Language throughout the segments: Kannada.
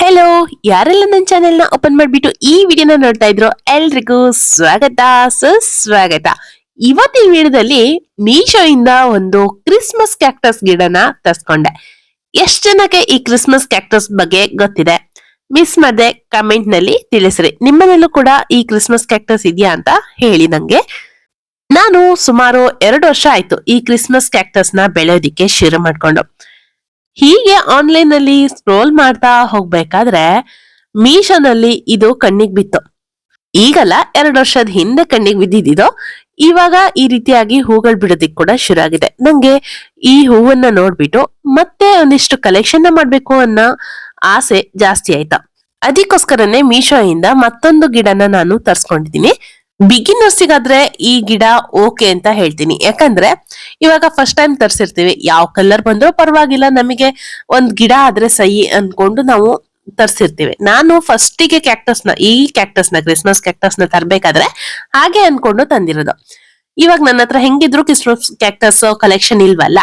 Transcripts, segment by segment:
ಹೆಲೋ ಯಾರೆಲ್ಲ ನನ್ನ ಚಾನೆಲ್ನ ಓಪನ್ ಮಾಡ್ಬಿಟ್ಟು ಈ ವಿಡಿಯೋನ ನೋಡ್ತಾ ಇದ್ರು ಎಲ್ರಿಗೂ ಸ್ವಾಗತ, ಸುಸ್ವಾಗತ. ಇವತ್ತಿನ ವಿಡಿಯೋದಲ್ಲಿ ಮೀಶೋ ಇಂದ ಒಂದು ಕ್ರಿಸ್ಮಸ್ ಕ್ಯಾಕ್ಟಸ್ ಗಿಡನ ತರ್ಸ್ಕೊಂಡೆ. ಎಷ್ಟು ಜನಕ್ಕೆ ಈ ಕ್ರಿಸ್ಮಸ್ ಕ್ಯಾಕ್ಟಸ್ ಬಗ್ಗೆ ಗೊತ್ತಿದೆ? ಮಿಸ್ ಮಾಡದೆ ಕಮೆಂಟ್ನಲ್ಲಿ ತಿಳಿಸ್ರಿ. ನಿಮ್ಮನೆಯಲ್ಲೂ ಕೂಡ ಈ ಕ್ರಿಸ್ಮಸ್ ಕ್ಯಾಕ್ಟಸ್ ಇದೆಯಾ ಅಂತ ಹೇಳಿ ನಂಗೆ. ನಾನು ಸುಮಾರು ಎರಡು ವರ್ಷ ಆಯ್ತು ಈ ಕ್ರಿಸ್ಮಸ್ ಕ್ಯಾಕ್ಟಸ್ನ ಬೆಳೆಯೋದಿಕ್ಕೆ ಶುರು ಮಾಡ್ಕೊಂಡು. ಹೀಗೆ ಆನ್ಲೈನ್ ಅಲ್ಲಿ ಸ್ಕ್ರೋಲ್ ಮಾಡ್ತಾ ಹೋಗ್ಬೇಕಾದ್ರೆ ಮೀಶೋನಲ್ಲಿ ಇದು ಕಣ್ಣಿಗೆ ಬಿತ್ತು. ಈಗಲ್ಲ ಎರಡು ವರ್ಷದ ಹಿಂದೆ ಕಣ್ಣಿಗೆ ಬಿದ್ದಿದ್ದು ಇವಾಗ ಈ ರೀತಿಯಾಗಿ ಹೂಗಳು ಬಿಡೋದಿಕ್ ಕೂಡ ಶುರು ಆಗಿದೆ. ನಂಗೆ ಈ ಹೂವನ್ನ ನೋಡ್ಬಿಟ್ಟು ಮತ್ತೆ ಒಂದಿಷ್ಟು ಕಲೆಕ್ಷನ್ ಮಾಡ್ಬೇಕು ಅನ್ನೋ ಆಸೆ ಜಾಸ್ತಿ ಆಯ್ತಾ. ಅದಕ್ಕೋಸ್ಕರನೇ ಮೀಶೋ ಇಂದ ಮತ್ತೊಂದು ಗಿಡನ ನಾನು ತರ್ಸ್ಕೊಂಡಿದ್ದೀನಿ. ಬಿಗಿನರ್ಸಿಗಾದ್ರೆ ಈ ಗಿಡ ಓಕೆ ಅಂತ ಹೇಳ್ತೀನಿ. ಯಾಕಂದ್ರೆ ಇವಾಗ ಫಸ್ಟ್ ಟೈಮ್ ತರ್ಸಿರ್ತೀವಿ. ಯಾವ ಕಲರ್ ಬಂದ್ರೂ ಪರವಾಗಿಲ್ಲ. ನಮಗೆ ಒಂದ್ ಗಿಡ ಆದ್ರೆ ಸಹಿ ಅನ್ಕೊಂಡು ನಾವು ತರ್ಸಿರ್ತೀವಿ. ನಾನು ಫಸ್ಟಿಗೆ ಕ್ಯಾಕ್ಟಸ್ನ, ಈ ಕ್ಯಾಕ್ಟಸ್ನ ಕ್ರಿಸ್ಮಸ್ ಕ್ಯಾಕ್ಟಸ್ನ ತರ್ಬೇಕಾದ್ರೆ ಹಾಗೆ ಅನ್ಕೊಂಡು ತಂದಿರೋದು. ಇವಾಗ ನನ್ನ ಹತ್ರ ಹೆಂಗಿದ್ರು ಕ್ರಿಸ್ಮಸ್ ಕ್ಯಾಕ್ಟಸ್ ಕಲೆಕ್ಷನ್ ಇಲ್ವಲ್ಲ.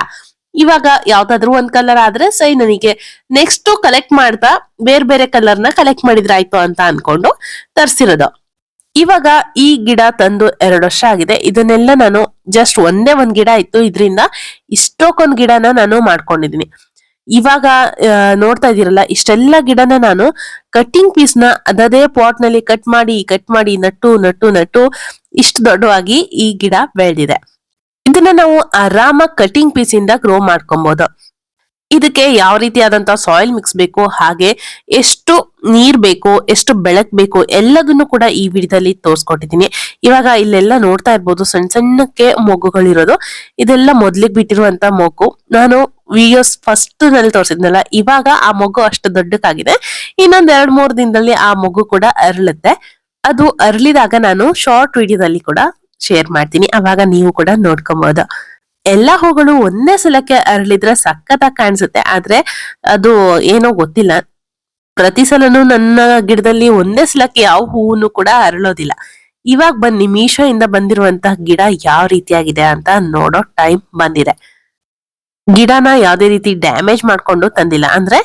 ಇವಾಗ ಯಾವ್ದಾದ್ರು ಒಂದ್ ಕಲರ್ ಆದ್ರೆ ಸೈ ನನಗೆ ನೆಕ್ಸ್ಟ್ ಕಲೆಕ್ಟ್ ಮಾಡ್ತಾ ಬೇರೆ ಬೇರೆ ಕಲರ್ನ ಕಲೆಕ್ಟ್ ಮಾಡಿದ್ರಾಯ್ತು ಅಂತ ಅನ್ಕೊಂಡು ತರ್ಸಿರೋದು. ಇವಾಗ ಈ ಗಿಡ ತಂದು ಎರಡು ವರ್ಷ ಆಗಿದೆ. ಇದನ್ನೆಲ್ಲ ನಾನು ಜಸ್ಟ್ ಒಂದೇ ಒಂದ್ ಗಿಡ ಇತ್ತು. ಇದರಿಂದ ಇಷ್ಟೊಕ್ಕೊಂದು ಗಿಡನ ನಾನು ಮಾಡ್ಕೊಂಡಿದೀನಿ. ಇವಾಗ ನೋಡ್ತಾ ಇದೀರಲ್ಲ ಇಷ್ಟೆಲ್ಲ ಗಿಡನ ನಾನು ಕಟ್ಟಿಂಗ್ ಪೀಸ್ನ ಅದದೇ ಪಾಟ್ನಲ್ಲಿ ಕಟ್ ಮಾಡಿ ಕಟ್ ಮಾಡಿ, ನಟ್ಟು ನಟ್ಟು ನಟ್ಟು ಇಷ್ಟು ದೊಡ್ಡವಾಗಿ ಈ ಗಿಡ ಬೆಳೆದಿದೆ. ಇದನ್ನ ನಾವು ಆರಾಮಾಗಿ ಕಟ್ಟಿಂಗ್ ಪೀಸ್ ಇಂದ ಗ್ರೋ ಮಾಡ್ಕೊಬಹುದು ಇದಕ್ಕೆ ಯಾವ ರೀತಿಯಾದಂತ ಸಾಯಿಲ್ ಮಿಕ್ಸ್ ಬೇಕು ಹಾಗೆ ಎಷ್ಟು ನೀರ್ ಬೇಕು, ಎಷ್ಟು ಬೆಳಕ್ ಬೇಕು ಎಲ್ಲದನ್ನು ಕೂಡ ಈ ವಿಡಿಯೋದಲ್ಲಿ ತೋರಿಸ್ಕೊಟ್ಟಿದ್ದೀನಿ. ಇವಾಗ ಇಲ್ಲೆಲ್ಲ ನೋಡ್ತಾ ಇರ್ಬೋದು, ಸಣ್ಣ ಸಣ್ಣಕ್ಕೆ ಮೊಗ್ಗುಗಳಿರೋದು. ಇದೆಲ್ಲ ಮೊದ್ಲಿಗೆ ಬಿಟ್ಟಿರುವಂತ ಮೊಗ್ಗು. ನಾನು ವಿಡಿಯೋಸ್ ಫಸ್ಟ್ನಲ್ಲಿ ತೋರಿಸಿದ್ನಲ್ಲ, ಇವಾಗ ಆ ಮೊಗ್ಗು ಅಷ್ಟು ದೊಡ್ಡಕ್ಕಾಗಿದೆ. ಇನ್ನೊಂದ್ ಎರಡ್ ಮೂರ್ ದಿನದಲ್ಲಿ ಆ ಮೊಗ್ಗು ಕೂಡ ಅರಳುತ್ತೆ. ಅದು ಅರಳಿದಾಗ ನಾನು ಶಾರ್ಟ್ ವಿಡಿಯೋದಲ್ಲಿ ಕೂಡ ಶೇರ್ ಮಾಡ್ತೀನಿ. ಅವಾಗ ನೀವು ಕೂಡ ನೋಡ್ಕೊಬಹುದು ಎಲ್ಲಾ ಹೂಗಳು ಒಂದೇ ಸಲಕ್ಕೆ ಅರಳಿದ್ರೆ ಸಖತ್ತಾಗಿ ಕಾಣಿಸುತ್ತೆ. ಆದ್ರೆ ಅದು ಏನೋ ಗೊತ್ತಿಲ್ಲ. ಪ್ರತಿ ಸಲನು ನನ್ನ ಗಿಡದಲ್ಲಿ ಒಂದೇ ಸಲಕ್ಕೆ ಯಾವ ಹೂವನ್ನು ಕೂಡ ಅರಳೋದಿಲ್ಲ. ಇವಾಗ ಬನ್ನಿ ಮೀಶೋ ಇಂದ ಬಂದಿರುವಂತಹ ಗಿಡ ಯಾವ ರೀತಿಯಾಗಿದೆ ಅಂತ ನೋಡೋ ಟೈಮ್ ಬಂದಿದೆ. ಗಿಡನ ಯಾವುದೇ ರೀತಿ ಡ್ಯಾಮೇಜ್ ಮಾಡ್ಕೊಂಡು ತಂದಿಲ್ಲ. ಅಂದ್ರೆ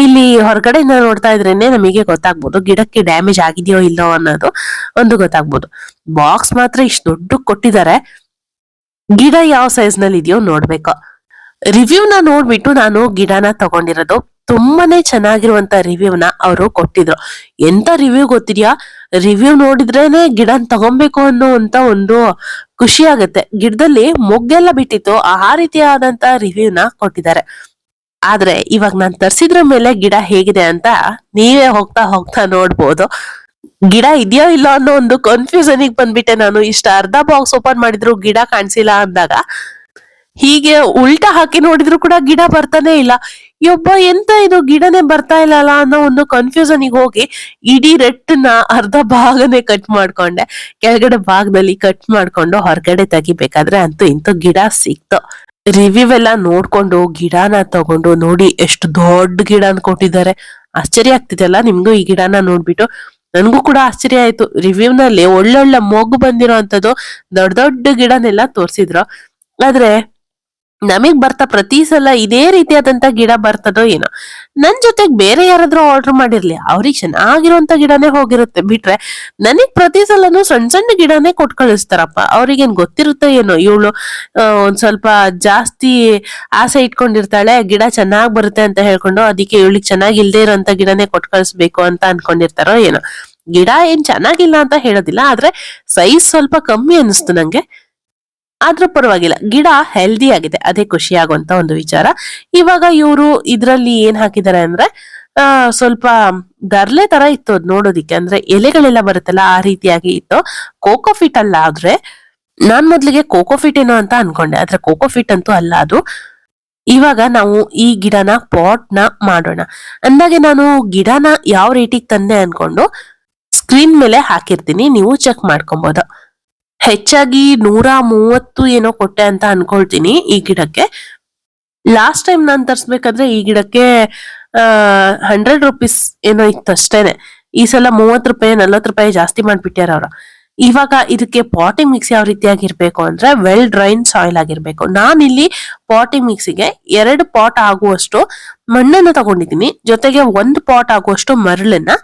ಇಲ್ಲಿ ಹೊರಗಡೆಯಿಂದ ನೋಡ್ತಾ ಇದ್ರೇನೆ ನಮಗೆ ಗೊತ್ತಾಗ್ಬೋದು, ಗಿಡಕ್ಕೆ ಡ್ಯಾಮೇಜ್ ಆಗಿದೆಯೋ ಇಲ್ಲೋ ಅನ್ನೋದು ಒಂದು ಗೊತ್ತಾಗ್ಬೋದು. ಬಾಕ್ಸ್ ಮಾತ್ರ ಇಷ್ಟು ದೊಡ್ಡ ಕೊಟ್ಟಿದ್ದಾರೆ. ಗಿಡ ಯಾವ ಸೈಜ್ನಲ್ಲಿ ಇದೆಯೋ ನೋಡ್ಬೇಕು. ರಿವ್ಯೂನ ನೋಡ್ಬಿಟ್ಟು ನಾನು ಗಿಡನ ತಗೊಂಡಿರೋದು ತುಂಬಾನೇ ಚೆನ್ನಾಗಿರುವಂತ ರಿವ್ಯೂನ ಅವರು ಕೊಟ್ಟಿದ್ರು. ಎಂತ ರಿವ್ಯೂ ಗೊತ್ತಿದ್ಯಾ? ರಿವ್ಯೂ ನೋಡಿದ್ರೇನೆ ಗಿಡನ್ ತಗೊಬೇಕು ಅನ್ನೋ ಅಂತ ಒಂದು ಖುಷಿ ಆಗುತ್ತೆ. ಗಿಡದಲ್ಲಿ ಮೊಗ್ಗೆಲ್ಲ ಬಿಟ್ಟಿತ್ತು ಆ ರೀತಿಯಾದಂತ ರಿವ್ಯೂನ ಕೊಟ್ಟಿದ್ದಾರೆ. ಆದ್ರೆ ಇವಾಗ ನಾನು ತರಿಸಿದ್ರ ಮೇಲೆ ಗಿಡ ಹೇಗಿದೆ ಅಂತ ನೀವೇ ಹೋಗ್ತಾ ಹೋಗ್ತಾ ನೋಡ್ಬೋದು. ಗಿಡ ಇದೆಯೋ ಇಲ್ಲ ಅನ್ನೋ ಒಂದು ಕನ್ಫ್ಯೂಷನ್ ಬಂದ್ಬಿಟ್ಟೆ ನಾನು. ಇಷ್ಟ ಅರ್ಧ ಬಾಕ್ಸ್ ಓಪನ್ ಮಾಡಿದ್ರು ಗಿಡ ಕಾಣಿಸಿಲ್ಲ ಅಂದಾಗ, ಹೀಗೆ ಉಲ್ಟಾ ಹಾಕಿ ನೋಡಿದ್ರು ಕೂಡ ಗಿಡ ಬರ್ತಾನೆ ಇಲ್ಲ. ಯೊಬ್ಬ, ಎಂತ ಇದು? ಗಿಡನೇ ಬರ್ತಾ ಇಲ್ಲಲ್ಲ ಅನ್ನೋ ಒಂದು ಕನ್ಫ್ಯೂಷನ್ ಹೋಗಿ ಇಡೀ ರೆಟ್ಟನ್ನ ಅರ್ಧ ಭಾಗನೇ ಕಟ್ ಮಾಡ್ಕೊಂಡೆ. ಕೆಳಗಡೆ ಭಾಗದಲ್ಲಿ ಕಟ್ ಮಾಡ್ಕೊಂಡು ಹೊರಗಡೆ ತೆಗಿಬೇಕಾದ್ರೆ ಅಂತೂ ಇಂತೂ ಗಿಡ ಸಿಕ್ತು. ರಿವ್ಯೂ ಎಲ್ಲ ನೋಡ್ಕೊಂಡು, ಗಿಡನ ತಗೊಂಡು ನೋಡಿ ಎಷ್ಟು ದೊಡ್ಡ ಗಿಡ ಕೊಟ್ಟಿದ್ದಾರೆ. ಆಶ್ಚರ್ಯ ಆಗ್ತಿದೆಯಲ್ಲ ನಿಮ್ಗೂ ಈ ಗಿಡನ ನೋಡ್ಬಿಟ್ಟು. ನನ್ಗೂ ಕೂಡ ಆಶ್ಚರ್ಯ ಆಯ್ತು. ರಿವ್ಯೂ ನಲ್ಲಿ ಒಳ್ಳೊಳ್ಳೆ ಮೊಗ್ಗು ಬಂದಿರೋ ಅಂತದ್ದು ದೊಡ್ಡ ದೊಡ್ಡ ಗಿಡನೆಲ್ಲ ತೋರಿಸಿದ್ರು. ಆದ್ರೆ ನಮಗ್ ಬರ್ತಾ ಪ್ರತಿ ಸಲ ಇದೇ ರೀತಿಯಾದಂತ ಗಿಡ ಬರ್ತದೋ ಏನೋ. ನನ್ ಜೊತೆಗ್ ಬೇರೆ ಯಾರಾದ್ರೂ ಆರ್ಡರ್ ಮಾಡಿರ್ಲಿ, ಅವ್ರಿಗೆ ಚೆನ್ನಾಗಿರುವಂತ ಗಿಡನೇ ಹೋಗಿರುತ್ತೆ. ಬಿಟ್ರೆ ನನಗ್ ಪ್ರತಿ ಸಲನು ಸಣ್ಣ ಸಣ್ಣ ಗಿಡನೇ ಕೊಟ್ ಕಳಿಸ್ತಾರಪ್ಪ. ಅವ್ರಿಗೇನ್ ಗೊತ್ತಿರುತ್ತೋ ಏನೋ? ಇವಳು ಒಂದ್ ಸ್ವಲ್ಪ ಜಾಸ್ತಿ ಆಸೆ ಇಟ್ಕೊಂಡಿರ್ತಾಳೆ, ಗಿಡ ಚೆನ್ನಾಗ್ ಬರುತ್ತೆ ಅಂತ ಹೇಳ್ಕೊಂಡು ಅದಕ್ಕೆ ಇವಳಿಗೆ ಚೆನ್ನಾಗಿ ಇಲ್ದೇ ಇರೋಂತ ಗಿಡನೇ ಕೊಟ್ ಕಳಿಸ್ಬೇಕು ಅಂತ ಅನ್ಕೊಂಡಿರ್ತಾರೋ ಏನೋ? ಗಿಡ ಏನ್ ಚೆನ್ನಾಗಿಲ್ಲ ಅಂತ ಹೇಳೋದಿಲ್ಲ, ಆದ್ರೆ ಸೈಜ್ ಸ್ವಲ್ಪ ಕಮ್ಮಿ ಅನಿಸ್ತು ನಂಗೆ. ಆದ್ರೂ ಪರವಾಗಿಲ್ಲ. ಗಿಡ ಹೆಲ್ದಿ ಆಗಿದೆ. ಅದೇ ಖುಷಿ ಆಗುವಂತ ಒಂದು ವಿಚಾರ. ಇವಾಗ ಇವರು ಇದರಲ್ಲಿ ಏನ್ ಹಾಕಿದ್ದಾರೆ ಅಂದ್ರೆ, ಆ, ಸ್ವಲ್ಪ ದರ್ಲೆ ತರ ಇತ್ತು ಅದ್ ನೋಡೋದಿಕ್ಕೆ. ಅಂದ್ರೆ ಎಲೆಗಳೆಲ್ಲ ಬರುತ್ತಲ್ಲ, ಆ ರೀತಿಯಾಗಿ ಇತ್ತು. ಕೋಕೋ ಫಿಟ್ ಅಲ್ಲ ಆದ್ರೆ, ನಾನ್ ಮೊದ್ಲಿಗೆ ಕೋಕೋಫಿಟ್ ಏನೋ ಅಂತ ಅನ್ಕೊಂಡೆ. ಆದ್ರೆ ಕೋಕೋಫಿಟ್ ಅಂತೂ ಅಲ್ಲ ಅದು. ಇವಾಗ ನಾವು ಈ ಗಿಡನ ಪಾಟ್ನ ಮಾಡೋಣ. ಅಂದಾಗೆ ನಾನು ಗಿಡನ ಯಾವ ರೇಟಿಗೆ ತಂದೆ ಅನ್ಕೊಂಡು ಸ್ಕ್ರೀನ್ ಮೇಲೆ ಹಾಕಿರ್ತೀನಿ. ನೀವು ಚೆಕ್ ಮಾಡ್ಕೊಬಹುದು ಹೆಚ್ಚಾಗಿ ನೂರ ಮೂವತ್ತು ಏನೋ ಕೊಟ್ಟೆ ಅಂತ ಅನ್ಕೊಳ್ತೀನಿ ಈ ಗಿಡಕ್ಕೆ. ಲಾಸ್ಟ್ ಟೈಮ್ ನಾನು ತರಿಸ್ಬೇಕಾದ್ರೆ ಈ ಗಿಡಕ್ಕೆ ಹಂಡ್ರೆಡ್ ರುಪೀಸ್ ಏನೋ ಇತ್ತು ಅಷ್ಟೇನೆ. ಈ ಸಲ ಮೂವತ್ ರೂಪಾಯಿ ನಲ್ವತ್ ರೂಪಾಯಿ ಜಾಸ್ತಿ ಮಾಡ್ಬಿಟ್ಯಾರ ಅವ್ರ. ಇವಾಗ ಇದಕ್ಕೆ ಪಾಟಿಂಗ್ ಮಿಕ್ಸ್ ಯಾವ ರೀತಿಯಾಗಿರ್ಬೇಕು ಅಂದ್ರೆ ವೆಲ್ ಡ್ರೈನ್ ಸಾಯಿಲ್ ಆಗಿರ್ಬೇಕು. ನಾನಿಲ್ಲಿ ಪಾಟಿಂಗ್ ಮಿಕ್ಸಿಗೆ ಎರಡು ಪಾಟ್ ಆಗುವಷ್ಟು ಮಣ್ಣನ್ನು ತಗೊಂಡಿದ್ದೀನಿ. ಜೊತೆಗೆ ಒಂದು ಪಾಟ್ ಆಗುವಷ್ಟು ಮರಳನ್ನ.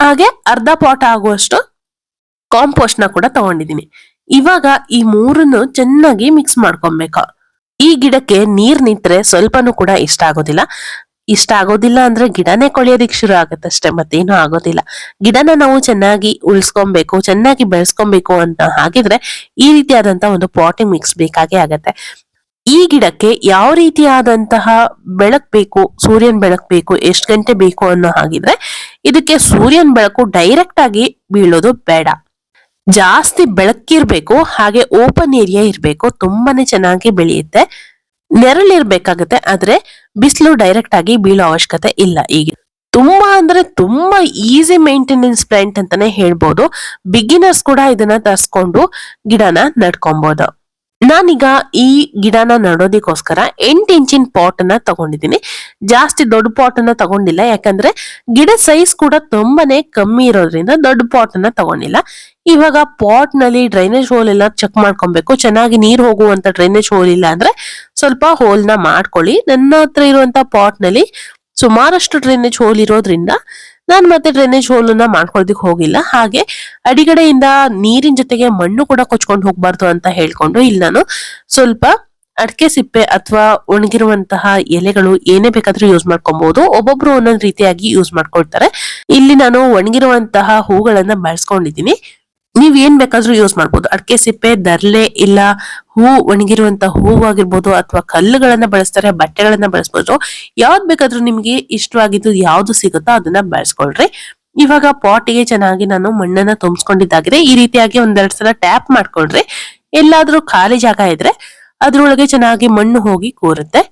ಹಾಗೆ ಅರ್ಧ ಪಾಟ್ ಆಗುವಷ್ಟು ಕಾಂಪೋಸ್ಟ್ನ ಕೂಡ ತಗೊಂಡಿದ್ದೀನಿ ಇವಾಗ ಈ ಮೂರನ್ನು ಚೆನ್ನಾಗಿ ಮಿಕ್ಸ್ ಮಾಡ್ಕೊಬೇಕು. ಈ ಗಿಡಕ್ಕೆ ನೀರ್ ನಿಂತ್ರೆ ಸ್ವಲ್ಪನೂ ಕೂಡ ಇಷ್ಟ ಆಗೋದಿಲ್ಲ. ಇಷ್ಟ ಆಗೋದಿಲ್ಲ ಅಂದ್ರೆ ಗಿಡನೇ ಕೊಳೆಯೋದಿಕ್ ಶುರು ಆಗುತ್ತೆ ಅಷ್ಟೇ, ಮತ್ತೇನು ಆಗೋದಿಲ್ಲ. ಗಿಡನ ನಾವು ಚೆನ್ನಾಗಿ ಉಳಿಸ್ಕೊಬೇಕು, ಚೆನ್ನಾಗಿ ಬೆಳೆಸ್ಕೊಬೇಕು ಅಂತ ಹಾಗಿದ್ರೆ ಈ ರೀತಿಯಾದಂತ ಒಂದು ಪಾಟಿಂಗ್ ಮಿಕ್ಸ್ ಬೇಕಾಗೇ ಆಗತ್ತೆ. ಈ ಗಿಡಕ್ಕೆ ಯಾವ ರೀತಿಯಾದಂತಹ ಬೆಳಕ್ ಬೇಕು, ಸೂರ್ಯನ್ ಬೆಳಕ್ ಬೇಕು, ಎಷ್ಟು ಗಂಟೆ ಬೇಕು ಅನ್ನೋ ಹಾಗಿದ್ರೆ ಇದಕ್ಕೆ ಸೂರ್ಯನ್ ಬೆಳಕು ಡೈರೆಕ್ಟ್ ಆಗಿ ಬೀಳೋದು ಬೇಡ. ಜಾಸ್ತಿ ಬೆಳಕಿರ್ಬೇಕು, ಹಾಗೆ ಓಪನ್ ಏರಿಯಾ ಇರಬೇಕು, ತುಂಬಾನೇ ಚೆನ್ನಾಗಿ ಬೆಳೆಯುತ್ತೆ. ನೆರಳಿರ್ಬೇಕಾಗತ್ತೆ ಆದ್ರೆ ಬಿಸಿಲು ಡೈರೆಕ್ಟ್ ಆಗಿ ಬೀಳೋ ಅವಶ್ಯಕತೆ ಇಲ್ಲ ಈಗ. ತುಂಬಾ ಅಂದ್ರೆ ತುಂಬಾ ಈಸಿ ಮೇಂಟೆನೆನ್ಸ್ ಪ್ಲಾಂಟ್ ಅಂತಾನೆ ಹೇಳ್ಬೋದು. ಬಿಗಿನರ್ಸ್ ಕೂಡ ಇದನ್ನ ತರ್ಸ್ಕೊಂಡು ಗಿಡನ ನಡ್ಕೊಬಹುದು ನಾನೀಗ ಈ ಗಿಡನ ನಡೋದಿಕ್ಕೋಸ್ಕರ ಎಂಟು ಇಂಚಿನ ಪಾಟ್ ಅನ್ನ ತಗೊಂಡಿದ್ದೀನಿ. ಜಾಸ್ತಿ ದೊಡ್ಡ ಪಾಟ್ ಅನ್ನ ತಗೊಂಡಿಲ್ಲ. ಯಾಕಂದ್ರೆ ಗಿಡ ಸೈಜ್ ಕೂಡ ತುಂಬಾನೇ ಕಮ್ಮಿ ಇರೋದ್ರಿಂದ ದೊಡ್ಡ ಪಾಟ್ ಅನ್ನ ತಗೊಂಡಿಲ್ಲ. ಇವಾಗ ಪಾಟ್ನಲ್ಲಿ ಡ್ರೈನೇಜ್ ಹೋಲ್ ಎಲ್ಲ ಚೆಕ್ ಮಾಡ್ಕೊಬೇಕು. ಚೆನ್ನಾಗಿ ನೀರ್ ಹೋಗುವಂತ ಡ್ರೈನೇಜ್ ಹೋಲ್ ಇಲ್ಲ ಅಂದ್ರೆ ಸ್ವಲ್ಪ ಹೋಲ್ನ ಮಾಡ್ಕೊಳ್ಳಿ. ನನ್ನ ಹತ್ರ ಇರುವಂತ ಪಾಟ್ನಲ್ಲಿ ಸುಮಾರಷ್ಟು ಡ್ರೈನೇಜ್ ಹೋಲ್ ಇರೋದ್ರಿಂದ ನಾನು ಮತ್ತೆ ಡ್ರೈನೇಜ್ ಹೋಲ್ ಅನ್ನ ಮಾಡ್ಕೊಳ್ಳೋದಕ್ಕೆ ಹೋಗಿಲ್ಲ. ಹಾಗೆ ಅಡಿಗಡೆಯಿಂದ ನೀರಿನ ಜೊತೆಗೆ ಮಣ್ಣು ಕೂಡ ಕೊಚ್ಕೊಂಡು ಹೋಗ್ಬಾರ್ದು ಅಂತ ಹೇಳ್ಕೊಂಡು ಇಲ್ಲಿ ನಾನು. ಸ್ವಲ್ಪ ಅಡಿಕೆ ಸಿಪ್ಪೆ ಅಥವಾ ಒಣಗಿರುವಂತಹ ಎಲೆಗಳು ಏನೇ ಬೇಕಾದ್ರೂ ಯೂಸ್ ಮಾಡ್ಕೊಬಹುದು ಒಬ್ಬೊಬ್ರು ಒಂದೊಂದು ರೀತಿಯಾಗಿ ಯೂಸ್ ಮಾಡ್ಕೊಳ್ತಾರೆ. ಇಲ್ಲಿ ನಾನು ಒಣಗಿರುವಂತಹ ಹೂಗಳನ್ನ ಬಳಸ್ಕೊಂಡಿದ್ದೀನಿ. ನೀವ್ ಏನ್ ಬೇಕಾದ್ರೂ ಯೂಸ್ ಮಾಡ್ಬೋದು. ಅಡಿಕೆ ಸಿಪ್ಪೆ ದರ್ಲೆ ಇಲ್ಲ ಹೂ ಒಣಗಿರುವಂತ ಹೂವಾಗಿರ್ಬೋದು ಅಥವಾ ಕಲ್ಲುಗಳನ್ನ ಬಳಸ್ತಾರೆ, ಬಟ್ಟೆಗಳನ್ನ ಬಳಸ್ಬೋದು. ಯಾವ್ದ್ ಬೇಕಾದ್ರೂ ನಿಮ್ಗೆ ಇಷ್ಟವಾಗಿದ್ದು ಯಾವ್ದು ಸಿಗುತ್ತೋ ಅದನ್ನ ಬಳಸ್ಕೊಳ್ರಿ. ಇವಾಗ ಪಾಟಿಗೆ ಚೆನ್ನಾಗಿ ನಾನು ಮಣ್ಣನ್ನ ತುಂಬಿಸ್ಕೊಂಡಿದ್ದಾಗಿದೆ. ಈ ರೀತಿಯಾಗಿ ಒಂದೆರಡು ಸಲ ಟ್ಯಾಪ್ ಮಾಡ್ಕೊಳ್ರಿ. ಎಲ್ಲಾದ್ರೂ ಖಾಲಿ ಜಾಗ ಇದ್ರೆ ಅದ್ರೊಳಗೆ ಚೆನ್ನಾಗಿ ಮಣ್ಣು ಹೋಗಿ ಕೂರುತ್ತೆ.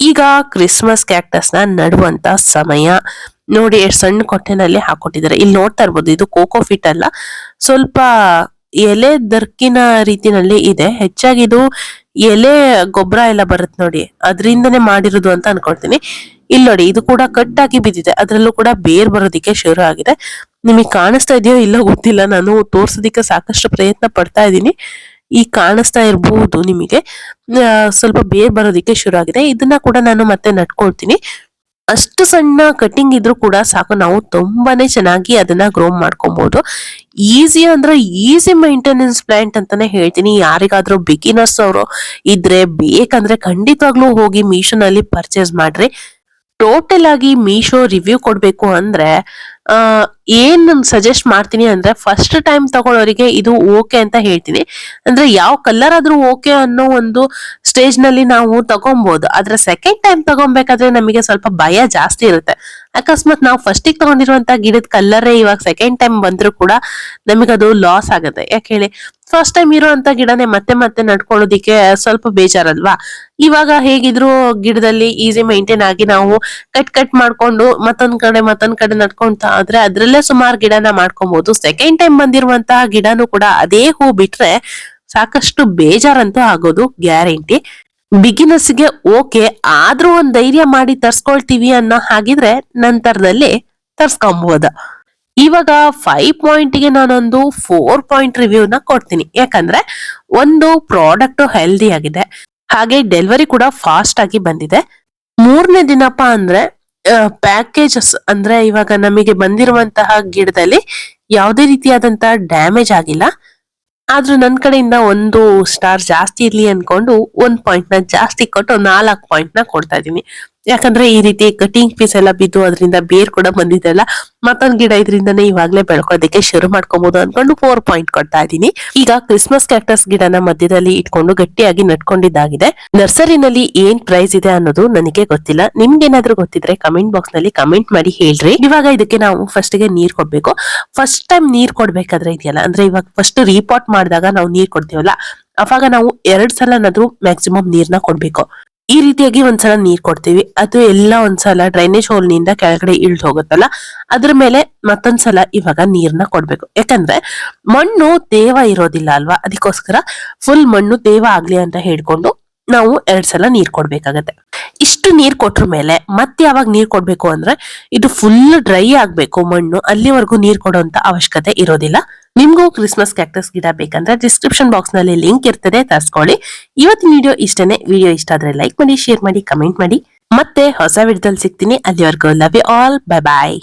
ಈಗ ಕ್ರಿಸ್ಮಸ್ ಕ್ಯಾಕ್ಟಸ್ನ ನಡುವಂತ ಸಮಯ. ನೋಡಿ ಎಷ್ಟು ಸಣ್ಣ ಕೊಟ್ಟೆನಲ್ಲಿ ಹಾಕೊಟ್ಟಿದ್ದಾರೆ. ಇಲ್ಲಿ ನೋಡ್ತಾ ಇರ್ಬೋದು, ಇದು ಕೋಕೋ ಫಿಟ್ ಅಲ್ಲ. ಸ್ವಲ್ಪ ಎಲೆ ದರ್ಕಿನ ರೀತಿನಲ್ಲಿ ಇದೆ. ಹೆಚ್ಚಾಗಿ ಇದು ಎಲೆ ಗೊಬ್ಬರ ಎಲ್ಲ ಬರುತ್ತೆ ನೋಡಿ. ಅದರಿಂದನೇ ಮಾಡಿರೋದು ಅಂತ ಅನ್ಕೊಳ್ತೀನಿ. ಇಲ್ಲಿ ನೋಡಿ, ಇದು ಕೂಡ ಕಟ್ ಆಗಿ ಬಿದ್ದಿದೆ. ಅದರಲ್ಲೂ ಕೂಡ ಬೇರ್ ಬರೋದಿಕ್ಕೆ ಶುರು ಆಗಿದೆ. ನಿಮಗೆ ಕಾಣಿಸ್ತಾ ಇದೆಯೋ ಇಲ್ಲೋ ಗೊತ್ತಿಲ್ಲ. ನಾನು ತೋರ್ಸೋದಿಕ್ಕೆ ಸಾಕಷ್ಟು ಪ್ರಯತ್ನ ಪಡ್ತಾ ಇದ್ದೀನಿ. ಈ ಕಾಣಿಸ್ತಾ ಇರಬಹುದು ನಿಮಗೆ. ಸ್ವಲ್ಪ ಬೇರ್ ಬರೋದಿಕ್ಕೆ ಶುರು ಆಗಿದೆ. ಇದನ್ನ ಕೂಡ ನಾನು ಮತ್ತೆ ನಟ್ಕೊಳ್ತೀನಿ ಅಷ್ಟು ಸಣ್ಣ ಕಟ್ಟಿಂಗ್ ಇದ್ರೂ ಕೂಡ ಸಾಕು. ನಾವು ತುಂಬಾನೇ ಚೆನ್ನಾಗಿ ಅದನ್ನ ಗ್ರೋ ಮಾಡ್ಕೊಬಹುದು ಈಸಿ ಅಂದ್ರೆ ಈಸಿ ಮೈಂಟೆನೆನ್ಸ್ ಪ್ಲಾಂಟ್ ಅಂತಾನೆ ಹೇಳ್ತೀನಿ. ಯಾರಿಗಾದ್ರೂ ಬಿಗಿನರ್ಸ್ ಅವರು ಇದ್ರೆ ಬೇಕಂದ್ರೆ ಖಂಡಿತವಾಗ್ಲೂ ಹೋಗಿ ಮೀಶೋನಲ್ಲಿ ಪರ್ಚೇಸ್ ಮಾಡ್ರಿ. ಟೋಟಲ್ ಆಗಿ ಮೀಶೋ ರಿವ್ಯೂ ಕೊಡ್ಬೇಕು ಅಂದ್ರೆ ಏನ್ ಸಜೆಸ್ಟ್ ಮಾಡ್ತೀನಿ ಅಂದ್ರೆ ಫಸ್ಟ್ ಟೈಮ್ ತಗೊಳ್ಳೋರಿಗೆ ಇದು ಓಕೆ ಅಂತ ಹೇಳ್ತೀನಿ. ಅಂದ್ರೆ ಯಾವ ಕಲರ್ ಆದ್ರೂ ಓಕೆ ಅನ್ನೋ ಒಂದು ಸ್ಟೇಜ್ನಲ್ಲಿ ನಾವು ತಗೊಬಹುದು ಆದ್ರೆ ಸೆಕೆಂಡ್ ಟೈಮ್ ತಗೊಬೇಕಾದ್ರೆ ನಮಗೆ ಸ್ವಲ್ಪ ಭಯ ಜಾಸ್ತಿ ಇರುತ್ತೆ. ಅಕಸ್ಮಾತ್ ನಾವು ಫಸ್ಟಿಗೆ ತಗೊಂಡಿರುವಂತ ಗಿಡದ ಕಲ್ಲರೇ ಇವಾಗ ಸೆಕೆಂಡ್ ಟೈಮ್ ಬಂದ್ರು ಕೂಡ ನಮಗದು ಲಾಸ್ ಆಗುತ್ತೆ. ಯಾಕೆ ಹೇಳಿ? ಫಸ್ಟ್ ಟೈಮ್ ಇರುವಂತ ಗಿಡನೇ ಮತ್ತೆ ಮತ್ತೆ ನಡ್ಕೊಳ್ಳೋದಿಕ್ಕೆ ಸ್ವಲ್ಪ ಬೇಜಾರಲ್ವಾ? ಇವಾಗ ಹೇಗಿದ್ರು ಗಿಡದಲ್ಲಿ ಈಸಿ ಮೈಂಟೈನ್ ಆಗಿ ನಾವು ಕಟ್ ಕಟ್ ಮಾಡ್ಕೊಂಡು ಮತ್ತೊಂದ್ ಕಡೆ ಮತ್ತೊಂದ್ ಕಡೆ ನಡ್ಕೊಂತ ಆದ್ರೆ ಅದ್ರಲ್ಲೇ ಸುಮಾರು ಗಿಡನ ಮಾಡ್ಕೊಬಹುದು ಸೆಕೆಂಡ್ ಟೈಮ್ ಬಂದಿರುವಂತಹ ಗಿಡನೂ ಕೂಡ ಅದೇ ಹೂ ಬಿಟ್ರೆ ಸಾಕಷ್ಟು ಬೇಜಾರಂತೂ ಆಗೋದು ಗ್ಯಾರಂಟಿ. ಬಿಗಿನರ್ಸ್ಗೆ ಓಕೆ, ಆದ್ರೂ ಒಂದ್ ಧೈರ್ಯ ಮಾಡಿ ತರ್ಸ್ಕೊಳ್ತೀವಿ ಅನ್ನೋ ಹಾಗಿದ್ರೆ ನಂತರದಲ್ಲಿ ತರ್ಸ್ಕೊಬಹುದು ಇವಾಗ ಫೈವ್ ಪಾಯಿಂಟ್ಗೆ ನಾನೊಂದು ಫೋರ್ ಪಾಯಿಂಟ್ ರಿವ್ಯೂನ ಕೊಡ್ತೀನಿ. ಯಾಕಂದ್ರೆ ಒಂದು ಪ್ರಾಡಕ್ಟ್ ಹೆಲ್ದಿ ಆಗಿದೆ. ಹಾಗೆ ಡೆಲಿವರಿ ಕೂಡ ಫಾಸ್ಟ್ ಆಗಿ ಬಂದಿದೆ. ಮೂರನೇ ದಿನಪ್ಪ ಅಂದ್ರೆ ಪ್ಯಾಕೇಜಸ್ ಅಂದ್ರೆ ಇವಾಗ ನಮಗೆ ಬಂದಿರುವಂತಹ ಗಿಡದಲ್ಲಿ ಯಾವುದೇ ರೀತಿಯಾದಂತಹ ಡ್ಯಾಮೇಜ್ ಆಗಿಲ್ಲ. ಆದ್ರೂ ನನ್ನ ಕಡೆಯಿಂದ ಒಂದು ಸ್ಟಾರ್ ಜಾಸ್ತಿ ಇರ್ಲಿ ಅನ್ಕೊಂಡು ಒಂದ್ ಪಾಯಿಂಟ್ನ ಜಾಸ್ತಿ ಕೊಟ್ಟು ನಾಲ್ಕು ಪಾಯಿಂಟ್ನ ಕೊಡ್ತಾ ಇದೀನಿ ಯಾಕಂದ್ರೆ ಈ ರೀತಿ ಕಟಿಂಗ್ ಪೀಸ್ ಎಲ್ಲ ಬಿದ್ದು ಅದರಿಂದ ಬೇರ್ ಕೂಡ ಬಂದಿದೆ ಮತ್ತೊಂದು ಗಿಡ ಇದರಿಂದನೇ ಇವಾಗ್ಲೇ ಬೆಳ್ಕೋದಕ್ಕೆ ಶುರು ಮಾಡ್ಕೊಬಹುದು ಅನ್ಕೊಂಡು ಫೋರ್ ಪಾಯಿಂಟ್ ಕೊಡ್ತಾ ಇದೀನಿ ಈಗ ಕ್ರಿಸ್ಮಸ್ ಕ್ಯಾಕ್ಟಸ್ ಗಿಡನ ಮಧ್ಯದಲ್ಲಿ ಇಟ್ಕೊಂಡು ಗಟ್ಟಿಯಾಗಿ ನಟ್ಕೊಂಡಿದ್ದಾಗಿದೆ ನರ್ಸರಿನಲ್ಲಿ ಏನ್ ಪ್ರೈಸ್ ಇದೆ ಅನ್ನೋದು ನನಗೆ ಗೊತ್ತಿಲ್ಲ. ನಿಮ್ಗೇನಾದ್ರೂ ಗೊತ್ತಿದ್ರೆ ಕಮೆಂಟ್ ಬಾಕ್ಸ್ನಲ್ಲಿ ಕಮೆಂಟ್ ಮಾಡಿ ಹೇಳ್ರಿ. ಇವಾಗ ಇದಕ್ಕೆ ನಾವು ಫಸ್ಟ್ಗೆ ನೀರ್ ಕೊಡ್ಬೇಕು. ಫಸ್ಟ್ ಟೈಮ್ ನೀರ್ ಕೊಡ್ಬೇಕಾದ್ರೆ ಇದೆಯಲ್ಲ? ಅಂದ್ರೆ ಇವಾಗ ಫಸ್ಟ್ ರೀಪಾಟ್ ಮಾಡಿದಾಗ ನಾವು ನೀರ್ ಕೊಡ್ತೀವಲ್ಲ? ಅವಾಗ ನಾವು ಎರಡ್ ಸಲನಾದ್ರೂ ಮ್ಯಾಕ್ಸಿಮಮ್ ನೀರ್ನ ಕೊಡ್ಬೇಕು. ಈ ರೀತಿಯಾಗಿ ಒಂದ್ಸಲ ನೀರ್ ಕೊಡ್ತೀವಿ. ಅದು ಎಲ್ಲ ಒಂದ್ಸಲ ಡ್ರೈನೇಜ್ ಹೋಲ್ನಿಂದ ಕೆಳಗಡೆ ಇಳ್ದು ಹೋಗುತ್ತಲ್ಲ? ಅದ್ರ ಮೇಲೆ ಮತ್ತೊಂದ್ಸಲ ಇವಾಗ ನೀರ್ನ ಕೊಡ್ಬೇಕು. ಯಾಕಂದ್ರೆ ಮಣ್ಣು ತೇವ ಇರೋದಿಲ್ಲ ಅಲ್ವಾ? ಅದಕ್ಕೋಸ್ಕರ ಫುಲ್ ಮಣ್ಣು ತೇವ ಆಗ್ಲಿ ಅಂತ ಹೇಳ್ಕೊಂಡು ನಾವು ಎರಡ್ ಸಲ ನೀರ್ ಕೊಡ್ಬೇಕಾಗತ್ತೆ. ಇಷ್ಟು ನೀರ್ ಕೊಟ್ರ ಮೇಲೆ ಮತ್ತೆ ಯಾವಾಗ ನೀರ್ ಕೊಡ್ಬೇಕು ಅಂದ್ರೆ ಇದು ಫುಲ್ ಡ್ರೈ ಆಗ್ಬೇಕು ಮಣ್ಣು, ಅಲ್ಲಿವರೆಗೂ ನೀರ್ ಕೊಡುವಂತ ಅವಶ್ಯಕತೆ ಇರೋದಿಲ್ಲ. ನಿಮ್ಗೂ ಕ್ರಿಸ್ಮಸ್ ಕ್ಯಾಕ್ಟಸ್ ಗಿಡ ಬೇಕಂದ್ರೆ ಡಿಸ್ಕ್ರಿಪ್ಷನ್ ಬಾಕ್ಸ್ನಲ್ಲಿ ಲಿಂಕ್ ಇರ್ತದೆ, ತರ್ಸ್ಕೊಳ್ಳಿ. ಇವತ್ತಿನ ವಿಡಿಯೋ ಇಷ್ಟನೇ. ವಿಡಿಯೋ ಇಷ್ಟ ಆದ್ರೆ ಲೈಕ್ ಮಾಡಿ ಶೇರ್ ಮಾಡಿ ಕಮೆಂಟ್ ಮಾಡಿ. ಮತ್ತೆ ಹೊಸ ವಿಡಿಯೋದಲ್ಲಿ ಸಿಗ್ತೀನಿ. ಅಲ್ಲಿವರೆಗೂ love you all bye bye